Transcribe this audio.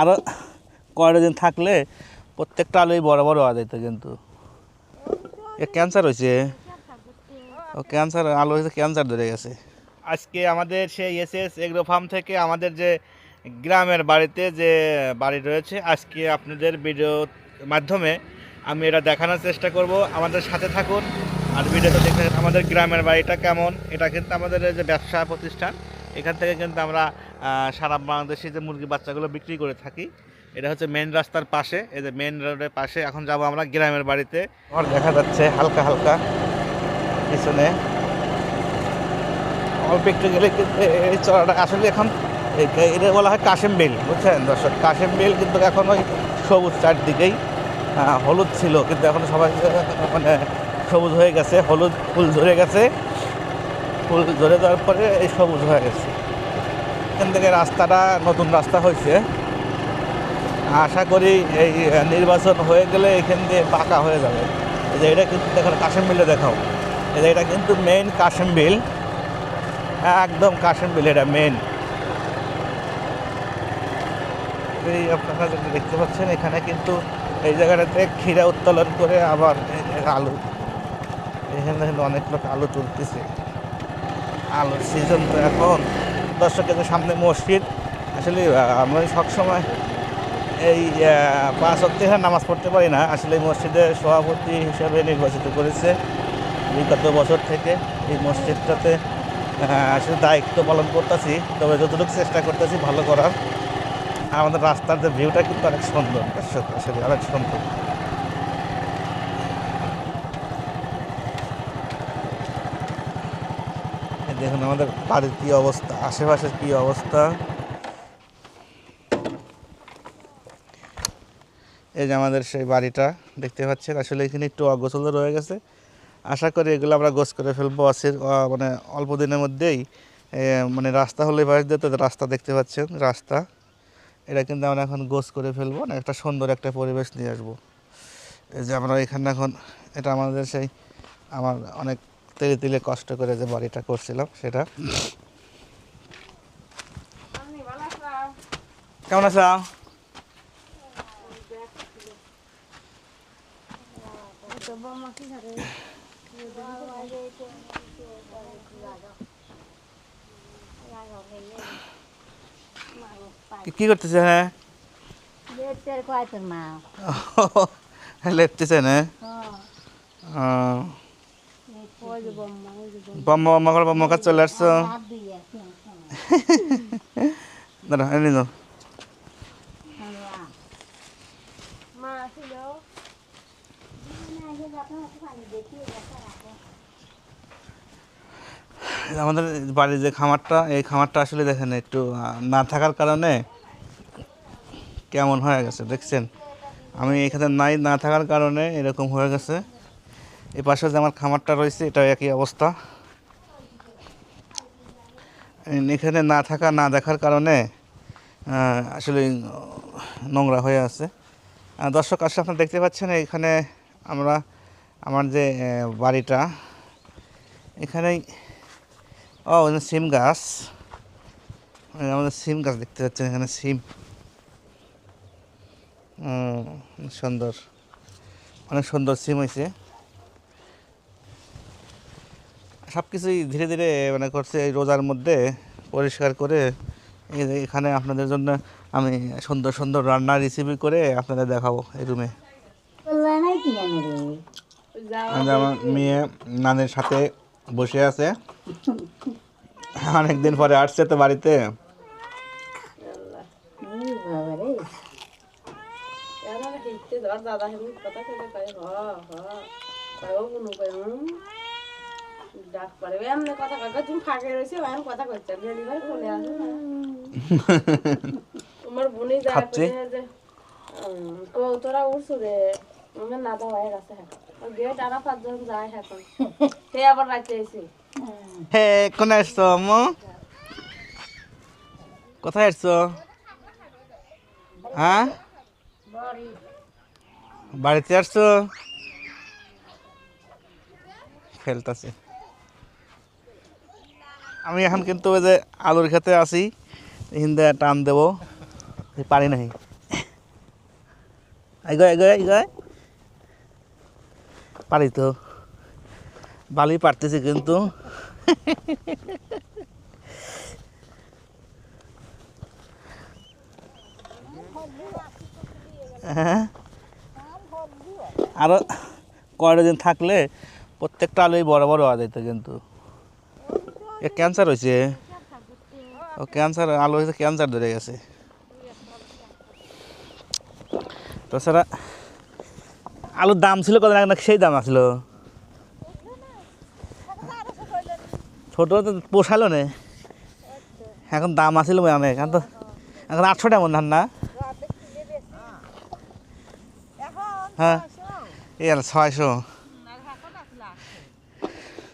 আরও কয়টা দিন থাকলে প্রত্যেকটা আলুই বড় বড় হওয়া যেত কিন্তু। এ ক্যান্সার হয়েছে ও ক্যান্সার আলু হয়েছে ক্যান্সার ধরে গেছে। আজকে আমাদের সেই এস এস এগ্রো ফার্ম থেকে আমাদের যে গ্রামের বাড়িতে যে বাড়ি রয়েছে, আজকে আপনাদের ভিডিওর মাধ্যমে আমি এটা দেখানোর চেষ্টা করব। আমাদের সাথে থাকুন আর ভিডিওতে দেখে আমাদের গ্রামের বাড়িটা কেমন, এটা কিন্তু আমাদের যে ব্যবসা প্রতিষ্ঠান। এখান থেকে কিন্তু আমরা সারা বাংলাদেশে যে মুরগি বাচ্চাগুলো বিক্রি করে থাকি, এটা হচ্ছে মেন রাস্তার পাশে, এই যে মেন রোডের পাশে। এখন যাব আমরা গ্রামের বাড়িতে। আমার দেখা যাচ্ছে হালকা হালকা, পিছনে। অল্প একটু গেলে এই চড়াটা আসলে এখন এটা বলা হয় কাশেম বিল, বুঝছেন? দর্শক, কাশেম বিল কিন্তু এখন ওই সবুজ চারদিকেই হলুদ ছিল, কিন্তু এখন সবাই মানে সবুজ হয়ে গেছে, হলুদ ফুল ধরে গেছে। ফুল ধরে দেওয়ার পরে এই সবুজ হয়ে গেছে। এখান থেকে রাস্তাটা নতুন রাস্তা হয়েছে। আশা করি এই নির্বাচন হয়ে গেলে এখান দিয়ে পাকা হয়ে যাবে। এই যে এটা কিন্তু দেখো কাশেম বিলে দেখাও। এই যে এটা কিন্তু মেইন কাশেম বিল একদম কাশেম বিল এটা মেন এই আপনারা যেটা দেখতে পাচ্ছেন, এখানে কিন্তু এই জায়গাটাতে ক্ষীরা উত্তোলন করে আবার আলু। এখানে কিন্তু অনেক লোক আলু তুলতেছে। আলুর সিজন তো এখন। দর্শকের সামনে মসজিদ, আসলে আমরা সবসময় এই পাঁচ অক্টের নামাজ পড়তে পারি না। আসলে মসজিদের সভাপতি হিসেবে নির্বাচিত করেছে বিগত বছর থেকে। এই মসজিদটাতে আসলে দায়িত্ব পালন করতেছি, তবে যতটুকু চেষ্টা করতেছি ভালো করার। আমাদের রাস্তার যে ভিউটা কিন্তু অনেক সুন্দর আসলে অনেক সুন্দর। দেখুন আমাদের বাড়ির কী অবস্থা, আশেপাশের কী অবস্থা। এই যে আমাদের সেই বাড়িটা দেখতে পাচ্ছেন, আসলে এখানে একটু অগোছল রয়ে গেছে। আশা করি এগুলো আমরা গোছ করে ফেলব আসির মানে অল্প দিনের মধ্যেই। মানে রাস্তা হলে বাইরে দিয়ে তো রাস্তা দেখতে পাচ্ছেন, রাস্তা। এটা কিন্তু আমরা এখন গোছ করে ফেলব না একটা সুন্দর একটা পরিবেশ নিয়ে আসব। এই যে আমরা এখানে এখন, এটা আমাদের সেই, আমার অনেক তেলে তেলে কষ্ট করে যে বাড়িটা করছিলাম সেটা। কেমন আছো? কি- কি করতেছে হ্যাঁ. লেপতেছে না Oh. বম্মা বম্মা করে কাছে চলে আসছো? দাঁড়া, এনে রাখো। আমাদের বাড়ির যে খামারটা, এই খামারটা আসলে দেখেন একটু না থাকার কারণে কেমন হয়ে গেছে, দেখছেন? আমি এখানে নাই, না থাকার কারণে এরকম হয়ে গেছে। এই পাশে যে আমার খামারটা রয়েছে, এটাও একই অবস্থা। এখানে না থাকা, না দেখার কারণে আসলে, নোংরা হয়ে আছে। দর্শক, আসলে আপনারা দেখতে পাচ্ছেন, এখানে আমরা, আমার যে বাড়িটা এখানেই ও সিম গাছ। আমাদের সিম গাছ দেখতে পাচ্ছেন, এখানে সিম। সুন্দর। অনেক সুন্দর সিম হয়েছে। সব কিছুই ধীরে ধীরে মানে করছে এই রোজার মধ্যে পরিষ্কার করে। এখানে আপনাদের জন্য আমি সুন্দর সুন্দর রান্নার রেসিপি করে আপনাদের দেখাবো এই রুমে আমার মেয়ে নানের সাথে বসে আছে। অনেকদিন পরে আসছে তো বাড়িতে। এই ডাক পড়ে এমনি কথা কয় তুমি ফাঁকে রয়েছে এমন কথা করছে ডেলিভারি ফোনে আসে তোমার বোনই? যে তোরা উঠছো রে আমার হয়ে গেছে গেট আরও পাঁচজন যায় এখন। সে আবার রাখতে এসে হে কোনে আসছো আম্মু? কোথায় আসছো? হ্যাঁ? বাড়িতে আসছো? খেলতেছে আমি এখন কিন্তু ওই যে আলুর খেতে আছি, হিন্দে টান দেবো, পারি নাই। পারি তো। বালি পারতেছি কিন্তু। হ্যাঁ। আরও কয়টা দিন থাকলে প্রত্যেকটা আলুই বড় বড় হওয়া যেত কিন্তু। এ ক্যান্সার হয়েছে ও ক্যান্সার আলু হয়েছে ক্যান্সার ধরে গেছে। তাছাড়া আলুর দাম ছিল কত? না সেই দাম আসলো ছোট তো পোষালো না। এখন দাম আসিল অনেক। এখন তো এখন আটশো টাকা মনে হয় না? হ্যাঁ। এই আর ছয়শো।